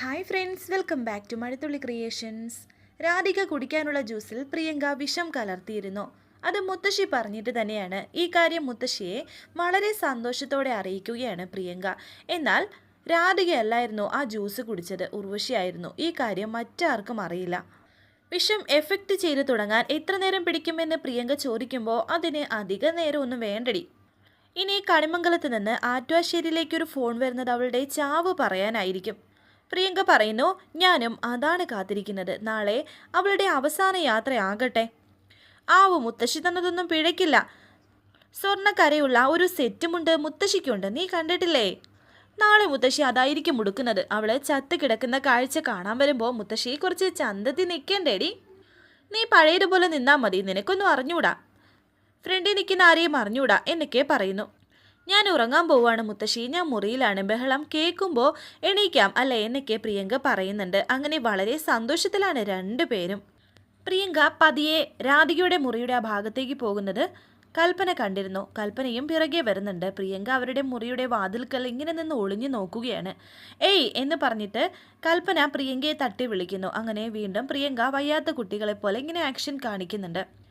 Hi friends welcome back to Mazhathulli creations Radhika കുടിക്കാനുള്ള ജ്യൂസിൽ പ്രിയങ്ക വിഷം കലർത്തിയിരുന്നു. അത് മുത്തശ്ശി പറഞ്ഞിട്ട് തന്നെയാണ്. ഈ കാര്യം മുത്തശ്ശിയെ വളരെ സന്തോഷത്തോടെ അറിയിക്കുകയാണ് പ്രിയങ്ക. എന്നാൽ രാധികയല്ലായിരുന്നു ആ ജ്യൂസ് കുടിച്ചത്. ഉർവശിയായിരുന്നു. ഈ കാര്യം മറ്റാർക്കും അറിയില്ല. വിഷം എഫക്റ്റ് ചെയ്തു തുടങ്ങാൻ എത്ര നേരം പിടിക്കുമെന്ന് പ്രിയങ്ക ചോദിക്കുമ്പോൾ അതിന് അധിക നേരമൊന്നും വേണ്ടടി. ഇനി കണിമംഗലത്ത് നിന്ന് ആറ്റുവാശ്ശേരിയിലേക്കൊരു ഫോൺ വരുന്നത് അവളുടെ ചാവ് പറയാനായിരിക്കും. പ്രിയങ്ക പറയുന്നു ഞാനും അതാണ് കാത്തിരിക്കുന്നത്. നാളെ അവളുടെ അവസാന യാത്രയാകട്ടെ. ആവു മുത്തശ്ശി തന്നതൊന്നും പിഴയ്ക്കില്ല. സ്വർണക്കരയുള്ള ഒരു സെറ്റുമുണ്ട് മുത്തശ്ശിക്കുണ്ട്. നീ കണ്ടിട്ടില്ലേ? നാളെ മുത്തശ്ശി അതായിരിക്കും മുടുക്കുന്നത് അവൾ ചത്ത് കിടക്കുന്ന കാഴ്ച കാണാൻ വരുമ്പോൾ മുത്തശ്ശി കുറച്ച് ചന്തത്തി നിൽക്കണ്ടേടി നീ പഴയതുപോലെ നിന്നാൽ മതി. നിനക്കൊന്നും അറിഞ്ഞൂടാ. ഫ്രണ്ടിൽ നിൽക്കുന്ന ആരെയും അറിഞ്ഞൂടാ എന്നൊക്കെ പറയുന്നു. ഞാൻ ഉറങ്ങാൻ പോവാണ് മുത്തശ്ശി. ഞാൻ മുറിയിലാണ്. ബഹളം കേൾക്കുമ്പോൾ എണീക്കാം. അല്ല? എന്നൊക്കെ പ്രിയങ്ക പറയുന്നുണ്ട്. അങ്ങനെ വളരെ സന്തോഷത്തിലാണ് രണ്ടുപേരും. പ്രിയങ്ക പതിയെ രാധികയുടെ മുറിയുടെ ആ ഭാഗത്തേക്ക് പോകുന്നത് കൽപ്പന കണ്ടിരുന്നു. കൽപ്പനയും പിറകെ വരുന്നുണ്ട്. പ്രിയങ്ക അവരുടെ മുറിയുടെ വാതിൽക്കൽ ഇങ്ങനെ നിന്ന് ഒളിഞ്ഞു നോക്കുകയാണ്. ഏയ് എന്ന് പറഞ്ഞിട്ട് കൽപ്പന പ്രിയങ്കയെ തട്ടി വിളിക്കുന്നു. അങ്ങനെ വീണ്ടും പ്രിയങ്ക വയ്യാത്ത കുട്ടികളെ പോലെ ഇങ്ങനെ ആക്ഷൻ കാണിക്കുന്നുണ്ട്.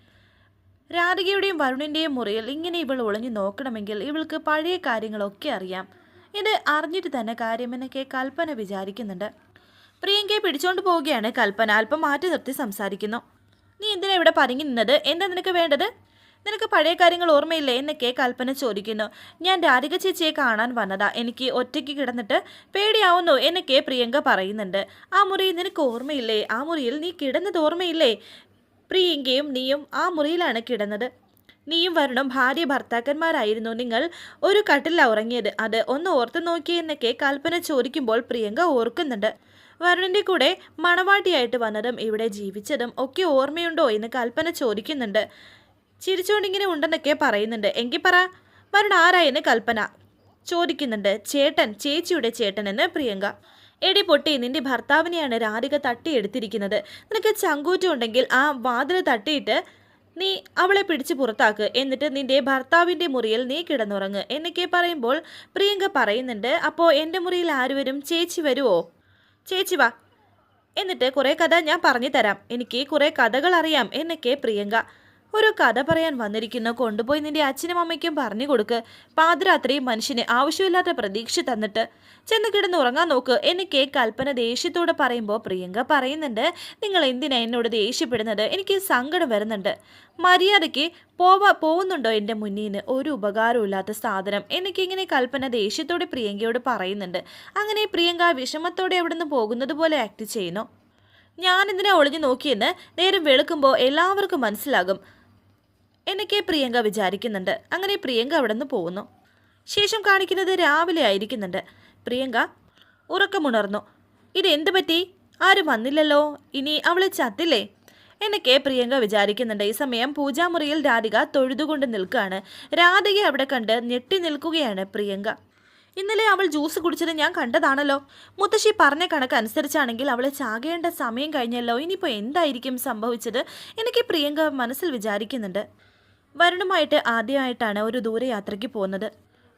രാധികയുടെയും വരുണിന്റെയും മുറിയിൽ ഇങ്ങനെ ഇവൾ ഒളിഞ്ഞു നോക്കണമെങ്കിൽ ഇവൾക്ക് പഴയ കാര്യങ്ങളൊക്കെ അറിയാം. ഇത് അറിഞ്ഞിട്ട് തന്നെ കാര്യമെന്നൊക്കെ കൽപ്പന വിചാരിക്കുന്നുണ്ട്. പ്രിയങ്കയെ പിടിച്ചോണ്ട് പോവുകയാണ് കൽപ്പന. അല്പം മാറ്റി നിർത്തി സംസാരിക്കുന്നു. നീ എന്തിനാ ഇവിടെ പതുങ്ങി നിന്നത്? എന്താ നിനക്ക് വേണ്ടത്? നിനക്ക് പഴയ കാര്യങ്ങൾ ഓർമ്മയില്ലേ? എന്നൊക്കെ കൽപ്പന ചോദിക്കുന്നു. ഞാൻ രാധിക ചേച്ചിയെ കാണാൻ വന്നതാ. എനിക്ക് ഒറ്റയ്ക്ക് കിടന്നിട്ട് പേടിയാവുന്നു എന്നൊക്കെ പ്രിയങ്ക പറയുന്നുണ്ട്. ആ മുറി നിനക്ക് ഓർമ്മയില്ലേ? ആ മുറിയിൽ നീ കിടന്നത് ഓർമ്മയില്ലേ? പ്രിയങ്കയും നീയും ആ മുറിയിലാണ് കിടന്നത്. നീയും വരണം ഭാര്യ ഭർത്താക്കന്മാരായിരുന്നു നിങ്ങൾ ഒരു കട്ടിലാണ് ഉറങ്ങിയത്. അത് ഒന്ന് ഓർത്ത് നോക്കിയെന്നൊക്കെ കൽപ്പന ചോദിക്കുമ്പോൾ പ്രിയങ്ക ഓർക്കുന്നുണ്ട്. വരുണിന്റെ കൂടെ മണവാട്ടിയായിട്ട് വന്നതും ഇവിടെ ജീവിച്ചതും ഒക്കെ ഓർമ്മയുണ്ടോ എന്ന് കൽപ്പന ചോദിക്കുന്നുണ്ട്. ചിരിച്ചുകൊണ്ടിങ്ങനെ ഉണ്ടെന്നൊക്കെ പറയുന്നുണ്ട്. എങ്കിൽ പറ വരുൺ ആരായെന്ന് കൽപ്പന ചോദിക്കുന്നുണ്ട്. ചേട്ടൻ ചേച്ചിയുടെ ചേട്ടൻ എന്ന് പ്രിയങ്ക. എടി പൊട്ടി നിന്റെ ഭർത്താവിനെയാണ് രാധിക തട്ടിയെടുത്തിരിക്കുന്നത്. നിനക്ക് ചങ്കൂറ്റം ഉണ്ടെങ്കിൽ ആ വാതിൽ തട്ടിയിട്ട് നീ അവളെ പിടിച്ച് പുറത്താക്ക്. എന്നിട്ട് നിന്റെ ഭർത്താവിന്റെ മുറിയിൽ നീ കിടന്നുറങ്ങ് എന്നൊക്കെ പറയുമ്പോൾ പ്രിയങ്ക പറയുന്നുണ്ട് അപ്പോൾ എന്റെ മുറിയിൽ ആര് വരും? ചേച്ചി വരുമോ ചേച്ചി വാ. എന്നിട്ട് കുറേ കഥ ഞാൻ പറഞ്ഞു തരാം എനിക്ക് കുറേ കഥകൾ അറിയാം എന്നൊക്കെ പ്രിയങ്ക ഒരു കഥ പറയാൻ വന്നിരിക്കുന്നു കൊണ്ടുപോയി നിന്റെ അച്ഛനും അമ്മയ്ക്കും പറഞ്ഞു കൊടുക്ക്. പാതിരാത്രി മനുഷ്യന് ആവശ്യമില്ലാത്ത പ്രതീക്ഷ തന്നിട്ട് ചെന്ന് കിടന്ന് ഉറങ്ങാൻ നോക്ക്. എന്നൊക്കെ കൽപ്പന ദേഷ്യത്തോടെ പറയുമ്പോൾ പ്രിയങ്ക പറയുന്നുണ്ട് നിങ്ങൾ എന്തിനാ എന്നോട് ദേഷ്യപ്പെടുന്നത്? എനിക്ക് സങ്കടം വരുന്നുണ്ട്. മര്യാദയ്ക്ക് പോവാ പോകുന്നുണ്ടോ എന്റെ മുന്നിൽ നിന്ന് ഒരു ഉപകാരമില്ലാത്ത സാധനം. എനിക്ക് ഇങ്ങനെ കൽപ്പന ദേഷ്യത്തോടെ പ്രിയങ്കയോട് പറയുന്നുണ്ട്. അങ്ങനെ പ്രിയങ്ക വിഷമത്തോടെ അവിടുന്ന് പോകുന്നത് പോലെ ആക്ട് ചെയ്യുന്നു? ഞാനെന്തിനാ ഒളിഞ്ഞു നോക്കിയെന്ന്? നേരം വെളുക്കുമ്പോൾ എല്ലാവർക്കും മനസ്സിലാകും. എന്നൊക്കെ പ്രിയങ്ക വിചാരിക്കുന്നുണ്ട്. അങ്ങനെ പ്രിയങ്ക അവിടെ നിന്ന് പോകുന്നു. ശേഷം കാണിക്കുന്നത് രാവിലെ ആയിരിക്കുന്നുണ്ട്. പ്രിയങ്ക ഉറക്കമുണർന്നു. ഇതെന്ത് പറ്റി? ആരും വന്നില്ലല്ലോ. ഇനി അവളെ ചത്തില്ലേ? എന്നൊക്കെ പ്രിയങ്ക വിചാരിക്കുന്നുണ്ട്. ഈ സമയം പൂജാമുറിയിൽ രാധിക തൊഴുതുകൊണ്ട് നിൽക്കുകയാണ്. രാധിക അവിടെ കണ്ട് ഞെട്ടി നിൽക്കുകയാണ് പ്രിയങ്ക. ഇന്നലെ അവൾ ജ്യൂസ് കുടിച്ചത് ഞാൻ കണ്ടതാണല്ലോ. മുത്തശ്ശി പറഞ്ഞ കണക്ക് അനുസരിച്ചാണെങ്കിൽ അവളെ ചാകേണ്ട സമയം കഴിഞ്ഞല്ലോ. ഇനിയിപ്പോൾ എന്തായിരിക്കും സംഭവിച്ചത്? എനിക്ക് പ്രിയങ്ക മനസ്സിൽ വിചാരിക്കുന്നുണ്ട്. വരുണുമായിട്ട് ആദ്യമായിട്ടാണ് ഒരു ദൂരയാത്രയ്ക്ക് പോകുന്നത്.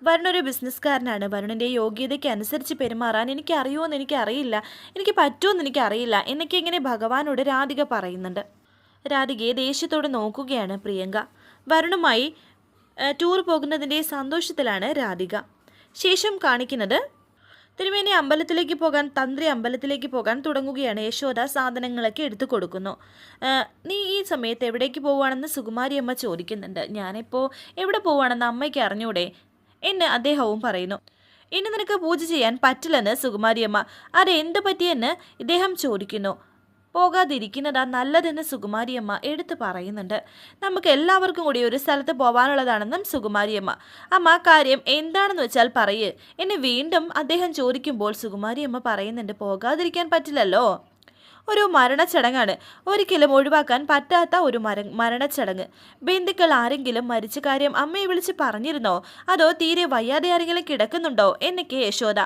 വരുൺ ഒരു ബിസിനസ്സുകാരനാണ്. വരുണിന്റെ യോഗ്യതയ്ക്ക് അനുസരിച്ച് പെരുമാറാൻ എനിക്ക് അറിയുമോയെന്ന് എനിക്ക് അറിയില്ല എനിക്ക് പറ്റുമെന്ന് എനിക്ക് അറിയില്ല എന്നൊക്കെ ഇങ്ങനെ ഭഗവാനോട് രാധിക പറയുന്നുണ്ട്. രാധികയെ ദേഷ്യത്തോടെ നോക്കുകയാണ് പ്രിയങ്ക. വരുണുമായി ടൂർ പോകുന്നതിന്റെ സന്തോഷത്തിലാണ് രാധിക. ശേഷം കാണിക്കുന്നത് തിരുമേനി അമ്പലത്തിലേക്ക് പോകാൻ തന്ത്രി അമ്പലത്തിലേക്ക് പോകാൻ തുടങ്ങുകയാണ്. യശോദ സാധനങ്ങളൊക്കെ എടുത്തു കൊടുക്കുന്നു. നീ ഈ സമയത്ത് എവിടേക്ക് പോവുകയാണെന്ന് സുകുമാരി അമ്മ ചോദിക്കുന്നുണ്ട്. ഞാനിപ്പോൾ എവിടെ പോവുകയാണെന്ന് അമ്മയ്ക്ക് അറിഞ്ഞൂടെ? എന്ന് അദ്ദേഹവും പറയുന്നു. ഇനി നിനക്ക് പൂജ ചെയ്യാൻ പറ്റില്ലെന്ന് സുകുമാരിയമ്മ അത് എന്ത് പറ്റിയെന്ന്? ഇദ്ദേഹം ചോദിക്കുന്നു. പോകാതിരിക്കുന്നതാ നല്ലതെന്ന് സുകുമാരിയമ്മ എടുത്തു പറയുന്നുണ്ട്. നമുക്ക് എല്ലാവർക്കും കൂടി ഒരു സ്ഥലത്ത് പോകാനുള്ളതാണെന്നും സുകുമാരിയമ്മ അമ്മ. കാര്യം എന്താണെന്ന് വെച്ചാൽ പറയേ. എന്നെ വീണ്ടും അദ്ദേഹം ചോദിക്കുമ്പോൾ സുകുമാരിയമ്മ പറയുന്നുണ്ട് പോകാതിരിക്കാൻ പറ്റില്ലല്ലോ. ഒരു മരണച്ചടങ്ങാണ്. ഒരിക്കലും ഒഴിവാക്കാൻ പറ്റാത്ത ഒരു മര മരണച്ചടങ്ങ്. ബന്ധുക്കൾ ആരെങ്കിലും മരിച്ച കാര്യം അമ്മയെ വിളിച്ച് പറഞ്ഞിരുന്നോ? അതോ തീരെ വയ്യാതെ ആരെങ്കിലും കിടക്കുന്നുണ്ടോ? എന്നൊക്കെ യശോദ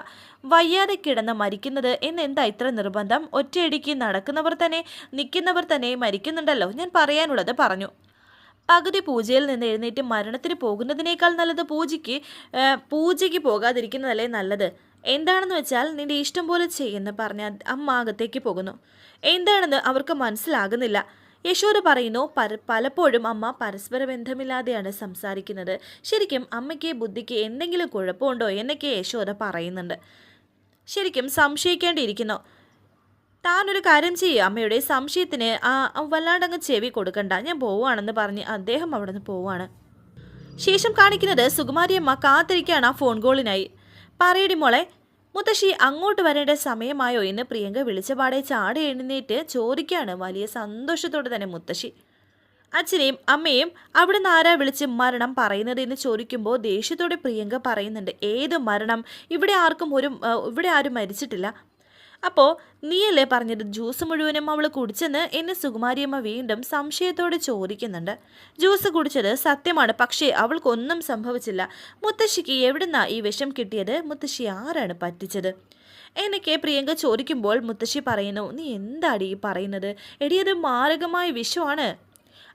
വയ്യാതെ കിടന്ന് മരിക്കുന്നത് എന്നെന്താ ഇത്ര നിർബന്ധം? ഒറ്റയടിക്ക് നടക്കുന്നവർ തന്നെ നിൽക്കുന്നവർ തന്നെ മരിക്കുന്നുണ്ടല്ലോ. ഞാൻ പറയാനുള്ളത് പറഞ്ഞു. പകുതി പൂജയിൽ നിന്ന് എഴുന്നേറ്റ് മരണത്തിന് പോകുന്നതിനേക്കാൾ നല്ലത് പൂജയ്ക്ക് പൂജയ്ക്ക് പോകാതിരിക്കുന്നതല്ലേ നല്ലത്? എന്താണെന്ന് വെച്ചാൽ നിന്റെ ഇഷ്ടം പോലെ ചെയ്യുമെന്ന് പറഞ്ഞ അമ്മ അകത്തേക്ക് പോകുന്നു. എന്താണെന്ന് അവർക്ക് മനസ്സിലാകുന്നില്ല. യശോദ പറയുന്നു പര പലപ്പോഴും അമ്മ പരസ്പര ബന്ധമില്ലാതെയാണ് സംസാരിക്കുന്നത്. ശരിക്കും അമ്മയ്ക്ക് ബുദ്ധിക്ക് എന്തെങ്കിലും കുഴപ്പമുണ്ടോ എന്നൊക്കെ യശോദ പറയുന്നുണ്ട്. ശരിക്കും സംശയിക്കേണ്ടിയിരിക്കുന്നു. താനൊരു കാര്യം ചെയ്യുക അമ്മയുടെ സംശയത്തിന് ആ വല്ലാണ്ടങ്ങ് ചെവി കൊടുക്കണ്ട. ഞാൻ പോവുകയാണെന്ന് പറഞ്ഞ് അദ്ദേഹം അവിടെ നിന്ന് പോവുകയാണ്. ശേഷം കാണിക്കുന്നത് സുകുമാരിയമ്മ കാത്തിരിക്കുകയാണ് ആ ഫോൺ കോളിനായി. പറയടി മോളെ. മുത്തശ്ശി അങ്ങോട്ട് വരേണ്ട സമയമായോ എന്ന് പ്രിയങ്ക വിളിച്ചപാടെ ചാടി എഴുന്നേറ്റ് ചോദിക്കുകയാണ് വലിയ സന്തോഷത്തോടെ തന്നെ മുത്തശ്ശി. അച്ഛനെയും അമ്മയും അവിടെ ആരാ വിളിച്ച് മരണം പറയുന്നത് എന്ന് ചോദിക്കുമ്പോൾ ദേഷ്യത്തോടെ പ്രിയങ്ക പറയുന്നുണ്ട് ഏത് മരണം? ഇവിടെ ആർക്കും ഒരു ഇവിടെ ആരും മരിച്ചിട്ടില്ല. അപ്പോൾ നീയല്ലേ പറഞ്ഞത് ജ്യൂസ് മുഴുവനും അവൾ കുടിച്ചെന്ന് എന്നെ സുകുമാരിയമ്മ വീണ്ടും സംശയത്തോടെ ചോദിക്കുന്നുണ്ട്. ജ്യൂസ് കുടിച്ചത് സത്യമാണ് പക്ഷേ അവൾക്കൊന്നും സംഭവിച്ചില്ല. മുത്തശ്ശിക്ക് എവിടുന്നാ ഈ വിഷം കിട്ടിയത്? മുത്തശ്ശി ആരാണ് പറ്റിച്ചത്? എന്നൊക്കെ പ്രിയങ്ക ചോദിക്കുമ്പോൾ മുത്തശ്ശി പറയുന്നു നീ എന്താടി പറയുന്നത്? എടിയത് മാരകമായ വിഷമാണ്.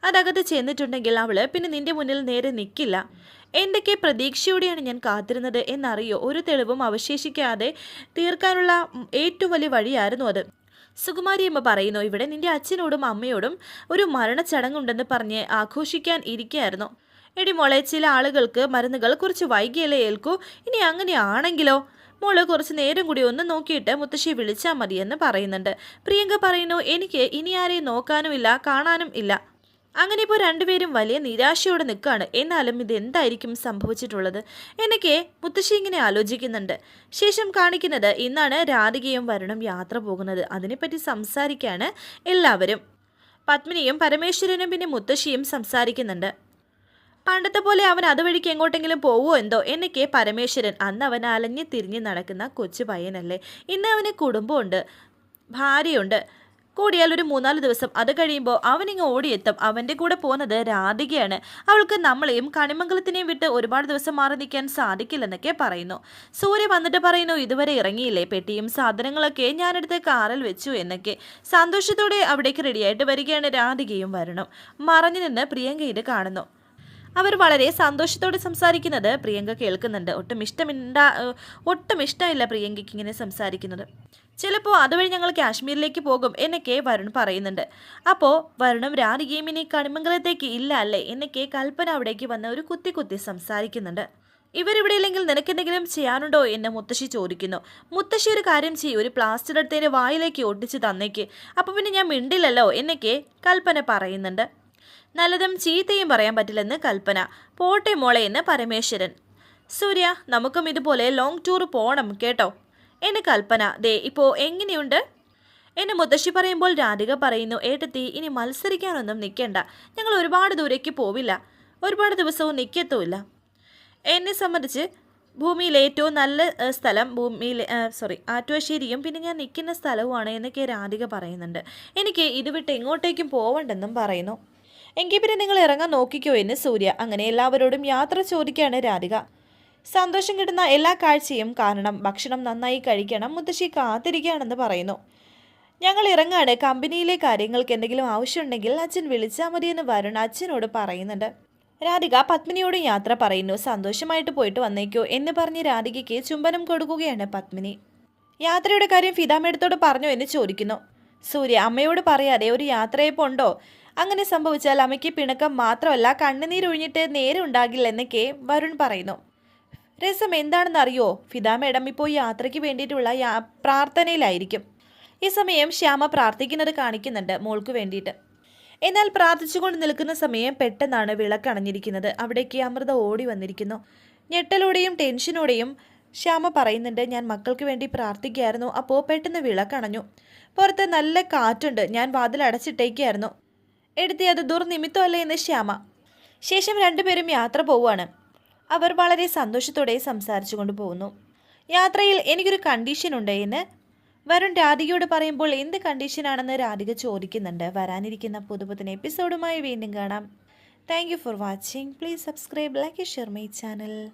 അതകത്ത് ചെന്നിട്ടുണ്ടെങ്കിൽ അവൾ പിന്നെ നിന്റെ മുന്നിൽ നേരെ നിൽക്കില്ല എന്തൊക്കെ പ്രതീക്ഷയോടെയാണ് ഞാൻ കാത്തിരുന്നത് എന്നറിയോ? ഒരു തെളിവും അവശേഷിക്കാതെ തീർക്കാനുള്ള ഏറ്റവും വലിയ വഴിയായിരുന്നു അത്. സുകുമാരിയമ്മ പറയുന്നു ഇവിടെ നിന്റെ അച്ഛനോടും അമ്മയോടും ഒരു മരണച്ചടങ്ങുണ്ടെന്ന് പറഞ്ഞ് ആഘോഷിക്കാൻ ഇരിക്കുകയായിരുന്നു. എടി മോളെ ചില ആളുകൾക്ക് മരുന്നുകൾ കുറച്ച് വൈകിയല്ലേ ഏൽക്കൂ? ഇനി അങ്ങനെയാണെങ്കിലോ മോൾ കുറച്ച് നേരം കൂടി ഒന്ന് നോക്കിയിട്ട് മുത്തശ്ശിയെ വിളിച്ചാൽ മതിയെന്ന് പറയുന്നുണ്ട്. പ്രിയങ്ക പറയുന്നു എനിക്ക് ഇനി ആരെയും നോക്കാനും ഇല്ല കാണാനും ഇല്ല. അങ്ങനെ ഇപ്പോൾ രണ്ടുപേരും വലിയ നിരാശയോടെ നിൽക്കുകയാണ്. എന്നാലും ഇത് എന്തായിരിക്കും സംഭവിച്ചിട്ടുള്ളത്? എന്നൊക്കെ മുത്തശ്ശി ഇങ്ങനെ ആലോചിക്കുന്നുണ്ട്. ശേഷം കാണിക്കുന്നത് ഇന്നാണ് രാധികയും വരണം യാത്ര പോകുന്നത്. അതിനെപ്പറ്റി സംസാരിക്കാണ് എല്ലാവരും. പത്മിനിയും പരമേശ്വരനും പിന്നെ മുത്തശ്ശിയും സംസാരിക്കുന്നുണ്ട്. പണ്ടത്തെ പോലെ അവൻ അതുവഴിക്ക് എങ്ങോട്ടെങ്കിലും പോവോ എന്തോ? എന്നൊക്കെ പരമേശ്വരൻ അന്ന് അവൻ അലഞ്ഞ് തിരിഞ്ഞ് നടക്കുന്ന കൊച്ചു പയ്യനല്ലേ? ഇന്ന് അവന് കുടുംബമുണ്ട്. ഭാര്യയുണ്ട്. കൂടിയാൽ ഒരു മൂന്നാൽ ദിവസം. അത് കഴിയുമ്പോൾ അവനിങ്ങ് ഓടിയെത്തും. അവന്റെ കൂടെ പോകുന്നത് രാധികയാണ്. അവൾക്ക് നമ്മളെയും കണിമംഗലത്തിനെയും വിട്ട് ഒരുപാട് ദിവസം മാറി നിൽക്കാൻ സാധിക്കില്ലെന്നൊക്കെ പറയുന്നു. സൂര്യ വന്നിട്ട് പറയുന്നു ഇതുവരെ ഇറങ്ങിയില്ലേ? പെട്ടിയും സാധനങ്ങളൊക്കെ ഞാനെടുത്ത് കാറിൽ വെച്ചു എന്നൊക്കെ. സന്തോഷത്തോടെ അവിടേക്ക് റെഡിയായിട്ട് വരികയാണ് രാധികയും വരണം. മറഞ്ഞു നിന്ന് പ്രിയങ്ക ഇത് കാണുന്നു. അവർ വളരെ സന്തോഷത്തോടെ സംസാരിക്കുന്നത് പ്രിയങ്ക കേൾക്കുന്നുണ്ട്. ഒട്ടും ഇഷ്ടമില്ല ഒട്ടും ഇഷ്ടമില്ല പ്രിയങ്കയ്ക്ക് ഇങ്ങനെ സംസാരിക്കുന്നത്. ചിലപ്പോൾ അതുവഴി ഞങ്ങൾ കാശ്മീരിലേക്ക് പോകും എന്നൊക്കെ വരുൺ പറയുന്നുണ്ട്. അപ്പോൾ വരുണും രാധികയും ഇനി കണിമംഗലത്തേക്ക് ഇല്ല അല്ലേ എന്നൊക്കെ കൽപ്പന അവിടേക്ക് വന്ന് ഒരു കുത്തി കുത്തി സംസാരിക്കുന്നുണ്ട്. ഇവരിവിടെ ഇല്ലെങ്കിൽ നിനക്കെന്തെങ്കിലും ചെയ്യാനുണ്ടോ എന്ന് മുത്തശ്ശി ചോദിക്കുന്നു. മുത്തശ്ശി ഒരു കാര്യം ചെയ്യും ഒരു പ്ലാസ്റ്റർ എടുത്തതിന് വായിലേക്ക് ഒട്ടിച്ച് തന്നേക്ക്. അപ്പോൾ പിന്നെ ഞാൻ മിണ്ടില്ലല്ലോ എന്നൊക്കെ കൽപ്പന പറയുന്നുണ്ട്. നല്ലതും ചീത്തയും പറയാൻ പറ്റില്ലെന്ന് കൽപ്പന. പോട്ടെ മോളെ എന്ന് പരമേശ്വരൻ. സൂര്യ നമുക്കും ഇതുപോലെ ലോങ് ടൂർ പോകണം കേട്ടോ. എന്ന് കൽപ്പന. ദേ ഇപ്പോൾ എങ്ങനെയുണ്ട്? എന്നെ മുത്തശ്ശി പറയുമ്പോൾ രാധിക പറയുന്നു ഏട്ടത്തി ഇനി മത്സരിക്കാനൊന്നും നിൽക്കണ്ട ഞങ്ങൾ ഒരുപാട് ദൂരേക്ക് പോവില്ല. ഒരുപാട് ദിവസവും നിൽക്കത്തുമില്ല എന്നെ സംബന്ധിച്ച് ഭൂമിയിലെ ഏറ്റവും നല്ല സ്ഥലം ഭൂമിയിലെ സോറി ആറ്റുവശ്ശേരിയും പിന്നെ ഞാൻ നിൽക്കുന്ന സ്ഥലവുമാണ് എന്നൊക്കെ രാധിക പറയുന്നുണ്ട്. എനിക്ക് ഇത് വിട്ട് എങ്ങോട്ടേക്കും പോവണ്ടെന്നും പറയുന്നു. എങ്കിൽ പിന്നെ നിങ്ങൾ ഇറങ്ങാൻ നോക്കിക്കോ എന്ന് സൂര്യ. അങ്ങനെ എല്ലാവരോടും യാത്ര ചോദിക്കുകയാണ് രാധിക. സന്തോഷം കിട്ടുന്ന എല്ലാ കാഴ്ചയും കാരണം ഭക്ഷണം നന്നായി കഴിക്കണം മുത്തശ്ശി കാത്തിരിക്കുകയാണെന്ന് പറയുന്നു. ഞങ്ങൾ ഇറങ്ങാണ്. കമ്പനിയിലെ കാര്യങ്ങൾക്ക് എന്തെങ്കിലും ആവശ്യമുണ്ടെങ്കിൽ അച്ഛൻ വിളിച്ചാൽ മതിയെന്ന് വരുൺ അച്ഛനോട് പറയുന്നുണ്ട്. രാധിക പത്മിനിയോട് യാത്ര പറയുന്നു. സന്തോഷമായിട്ട് പോയിട്ട് വന്നേക്കോ എന്ന് പറഞ്ഞ് രാധികയ്ക്ക് ചുംബനം കൊടുക്കുകയാണ് പത്മിനി. യാത്രയുടെ കാര്യം ഫിതാമേടത്തോട് പറഞ്ഞോ എന്ന് ചോദിക്കുന്നു. സൂര്യ അമ്മയോട് പറയാതെ ഒരു യാത്രയപ്പുണ്ടോ അങ്ങനെ സംഭവിച്ചാൽ അമ്മയ്ക്ക് പിണക്കം മാത്രമല്ല കണ്ണുനീരൊഴിഞ്ഞിട്ട് നേരെ ഉണ്ടാകില്ല എന്നൊക്കെ വരുൺ പറയുന്നു. രസം എന്താണെന്ന് അറിയോ ഫിദ മേഡം ഇപ്പോൾ യാത്രയ്ക്ക് വേണ്ടിയിട്ടുള്ള യാ പ്രാർത്ഥനയിലായിരിക്കും. ഈ സമയം ശ്യാമ പ്രാർത്ഥിക്കുന്നത് കാണിക്കുന്നുണ്ട് മോൾക്ക് വേണ്ടിയിട്ട്. എന്നാൽ പ്രാർത്ഥിച്ചുകൊണ്ട് നിൽക്കുന്ന സമയം പെട്ടെന്നാണ് വിളക്കണഞ്ഞിരിക്കുന്നത്. അവിടേക്ക് അമൃത ഓടി വന്നിരിക്കുന്നു. ഞെട്ടലോടെയും ടെൻഷനോടെയും ശ്യാമ പറയുന്നുണ്ട് ഞാൻ മക്കൾക്ക് വേണ്ടി പ്രാർത്ഥിക്കുകയായിരുന്നു അപ്പോൾ പെട്ടെന്ന് വിളക്കണഞ്ഞു. പുറത്ത് നല്ല കാറ്റുണ്ട് ഞാൻ വാതിൽ അടച്ചിട്ടേക്കായിരുന്നു. എടുത്തി അത് ദുർനിമിത്തമല്ലേ? എന്ന് ശ്യാമ. ശേഷം രണ്ടുപേരും യാത്ര പോവുകയാണ്. അവർ വളരെ സന്തോഷത്തോടെ സംസാരിച്ചു കൊണ്ടുപോകുന്നു യാത്രയിൽ എനിക്കൊരു കണ്ടീഷൻ ഉണ്ട് എന്ന് വരുൺ രാധികയോട് പറയുമ്പോൾ എന്ത് കണ്ടീഷനാണെന്ന് രാധിക ചോദിക്കുന്നുണ്ട്. വരാനിരിക്കുന്ന പുതുപുത്തൻ എപ്പിസോഡുമായി വീണ്ടും കാണാം. Thank for watching please subscribe like share my channel